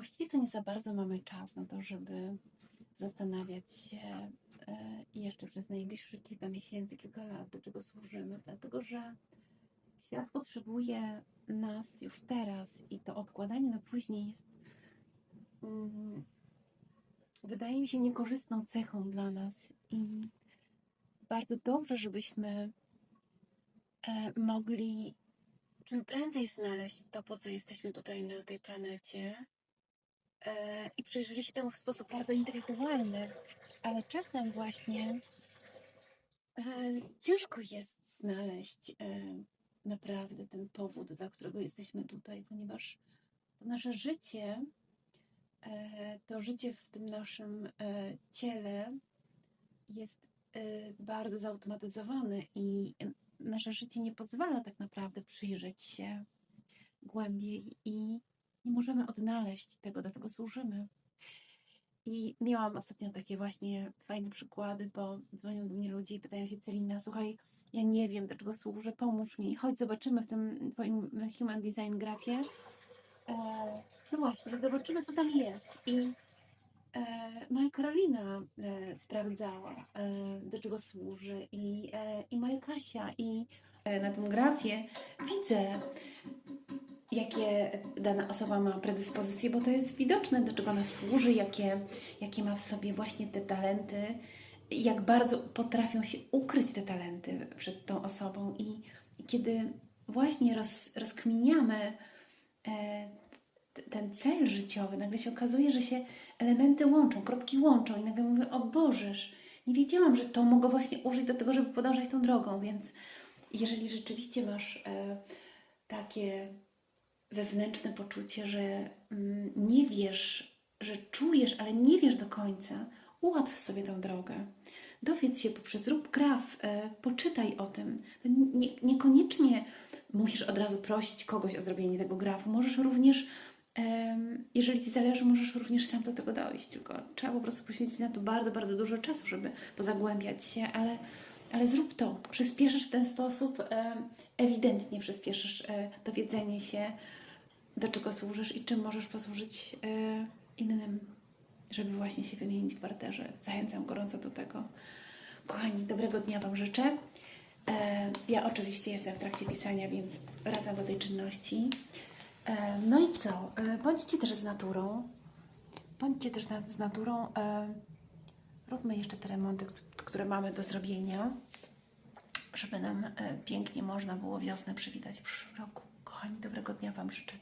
właściwie to nie za bardzo mamy czas na to, żeby zastanawiać się e, jeszcze przez najbliższe kilka miesięcy, kilka lat, do czego służymy, dlatego że świat potrzebuje nas już teraz i to odkładanie na później jest, mm, wydaje mi się, niekorzystną cechą dla nas i bardzo dobrze, żebyśmy e, mogli czym prędzej znaleźć to, po co jesteśmy tutaj na tej planecie. E, I przyjrzeli się temu w sposób bardzo intelektualny, ale czasem właśnie e, ciężko jest znaleźć e, naprawdę ten powód, dla którego jesteśmy tutaj, ponieważ to nasze życie, to życie w tym naszym ciele jest bardzo zautomatyzowane i nasze życie nie pozwala tak naprawdę przyjrzeć się głębiej i nie możemy odnaleźć tego, do czego służymy. I miałam ostatnio takie właśnie fajne przykłady, bo dzwonią do mnie ludzie i pytają się, Celina, słuchaj, ja nie wiem, do czego służę, pomóż mi, chodź zobaczymy w tym twoim Human Design grafie. E, no właśnie, zobaczymy, co tam jest. I e, moja Karolina e, sprawdzała, e, do czego służy i, e, i moja Kasia i e, na tym grafie widzę, jakie dana osoba ma predyspozycje, bo to jest widoczne, do czego ona służy, jakie, jakie ma w sobie właśnie te talenty, jak bardzo potrafią się ukryć te talenty przed tą osobą. I, kiedy właśnie roz, rozkminiamy e, ten cel życiowy, nagle się okazuje, że się elementy łączą, kropki łączą i nagle mówię, o Bożeż, nie wiedziałam, że to mogę właśnie użyć do tego, żeby podążać tą drogą, więc jeżeli rzeczywiście masz e, takie wewnętrzne poczucie, że mm, nie wiesz, że czujesz, ale nie wiesz do końca, ułatw sobie tę drogę. Dowiedz się poprzez rób graf, e, poczytaj o tym. Nie, niekoniecznie musisz od razu prosić kogoś o zrobienie tego grafu. Możesz również, jeżeli Ci zależy, możesz również sam do tego dojść. Tylko trzeba po prostu poświęcić na to bardzo, bardzo dużo czasu, żeby pozagłębiać się, ale, ale zrób to. Przyspieszysz w ten sposób, ewidentnie przyspieszysz e, dowiedzenie się, do czego służysz i czym możesz posłużyć e, innym, żeby właśnie się wymienić w barterze. Zachęcam gorąco do tego. Kochani, dobrego dnia Wam życzę. E, Ja oczywiście jestem w trakcie pisania, więc wracam do tej czynności. E, No i co? Bądźcie też z naturą. Bądźcie też z naturą. Róbmy jeszcze te remonty, które mamy do zrobienia, żeby nam pięknie można było wiosnę przywitać w przyszłym roku. Kochani, dobrego dnia Wam życzę.